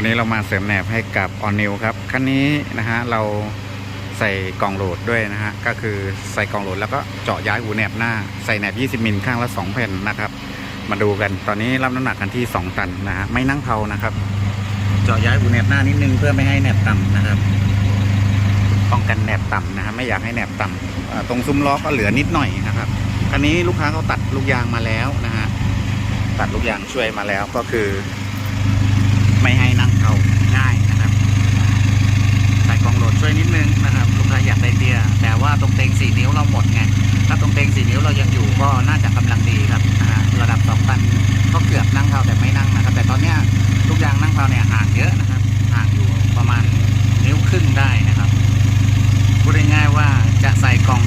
วันนี้เรามาเสริมแหนบให้กับออนนิวครับคันนี้นะฮะเราใส่กล่องโหลดด้วยนะฮะก็คือใส่กล่องโหลดแล้วก็เจาะย้ายหูแหนบหน้าใส่แหนบ 20 มิลข้างละ2แผ่นนะครับ มาดูกันตอนนี้รับน้ำหนักกันที่ 2 ตันนะฮะไม่นั่งเผานะครับ เจาะย้ายหูแหนบหน้านิดนึงเพื่อไม่ให้แหนบต่ำนะครับป้องกันแหนบต่ำนะฮะไม่อยากให้แหนบต่ำตรงซุ้มล้อก็เหลือนิดหน่อยนะครับคันนี้ลูกค้าเขาตัดลูกยางมาแล้วนะฮะตัดลูกยางช่วยมาแล้วก็คือ ไม่ให้นั่ง เกาง่ายนะครับใส่กล่องโหลดช่วยนิดนึงนะครับลูกค้าอยากได้เตี้ยแต่ว่าตรงเตงสี่นิ้วเราหมดไงถ้าตรงเตงสี่นิ้วเรายังอยู่ก็น่าจะกำลังดีครับะระดับสองตันก็เกือบนั่งเท้าแต่ไม่นั่งนะครับ แต่ตอนเนี้ยลูกยางนั่งเท้าเนี่ยห่างเยอะนะครับห่างอยู่ประมาณนิ้วครึ่งได้นะครับพูดง่ายๆว่าจะใส่กล่อง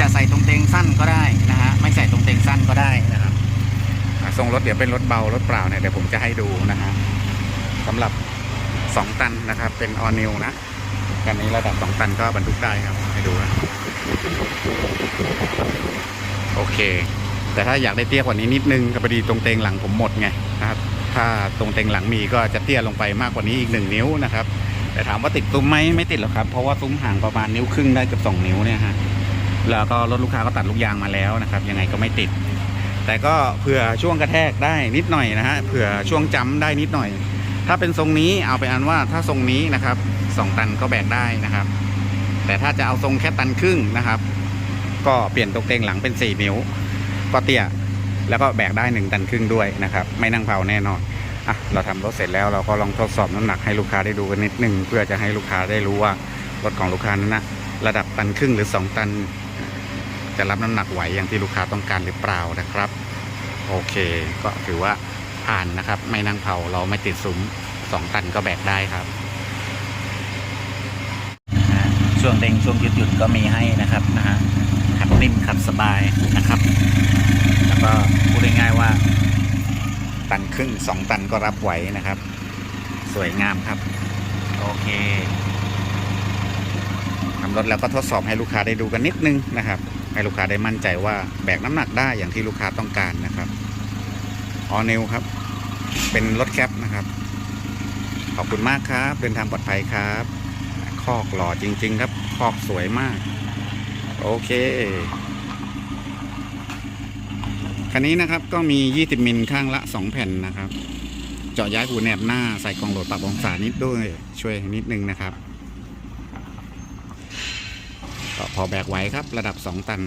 จะใส่ตรงเตงสั้นก็ได้นะฮะไม่ใส่ตรงเตงสั้นก็ได้นะครับทรงรถเดี๋ยวเป็นรถเบารถเปล่าเนี่ยเดี๋ยวผมจะให้ดูนะฮะ สำหรับ 2 ตันนะครับ เป็นออนิวนะกันนี้ระดับ 2 ตันก็บรรทุกได้ครับ ให้ดูนะโอเค แต่ถ้าอยากได้เตี้ยกว่านี้นิดนึงก็พอดีตรงเตงหลังผมหมดไงนะครับถ้าตรงเตงหลังมีก็จะเตี้ยลงไปมากกว่านี้อีก 1 นิ้วนะครับ แต่ถามว่าติดซุ้มไหมไม่ติดหรอกครับ เพราะว่าซุ้มห่างประมาณนิ้วครึ่งได้เกือบ2นิ้วเนี่ยฮะแล้วก็รถลูกค้าก็ตัดลูกยางมาแล้วนะครับ ยังไงก็ไม่ติด แต่ก็เผื่อช่วงกระแทกได้นิดหน่อยนะฮะเผื่อช่วงจ้ำได้นิดหน่อย ถ้าเป็นทรงนี้เอาไปอันว่าถ้าทรงนี้นะครับสองตันก็แบกได้นะครับ แต่ถ้าจะเอาทรงแค่ตันครึ่งนะครับ ก็เปลี่ยนตรงเตงหลังเป็น4นิ้ว ก็เตี้ยแล้วก็แบกได้1ตันครึ่งด้วยนะครับ ไม่นั่งเผาแน่นอนอะเราทำรถเสร็จแล้วเราก็ลองทดสอบน้ำหนักให้ลูกค้าได้ดูกันนิดนึงเพื่อจะให้ลูกค้าได้รู้ว่ารถของลูกค้านั้นนะระดับตันครึ่งหรือ 2 ตัน จะรับน้ำหนักไหวอย่างที่ลูกค้าต้องการหรือเปล่านะครับ โอเค ก็ถือว่า ผ่านนะครับ ไม่นั่งเผาเราไม่ติดซุ้มสองตันก็แบกได้ครับช่วงเด้งช่วงยืดหยุ่นก็มีให้นะครับนะฮะขับนิ่มขับสบายนะครับ แล้วก็พูดง่ายๆว่า ตันครึ่งสองตันก็รับไหวนะครับ สวยงามครับ โอเคทำรถแล้วก็ทดสอบให้ลูกค้าได้ดูกันนิดนึงนะครับ ให้ลูกค้าได้มั่นใจว่าแบกน้ำหนักได้อย่างที่ลูกค้าต้องการนะครับ ออนิวครับ เป็นรถแคปนะครับ ขอบคุณมากครับ เดินทางปลอดภัยครับ คอกหล่อจริง ๆ ครับ คอกสวยมาก โอเค คันนี้นะครับก็มี 20 มิลข้างละ 2 แผ่นนะครับ เจาะย้ายหูแนบหน้าใส่กล่องโหลดปรับองศานิดด้วย ช่วยนิดนึงนะครับก็พอแบกไหวครับระดับ 2 ตัน